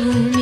Unuttum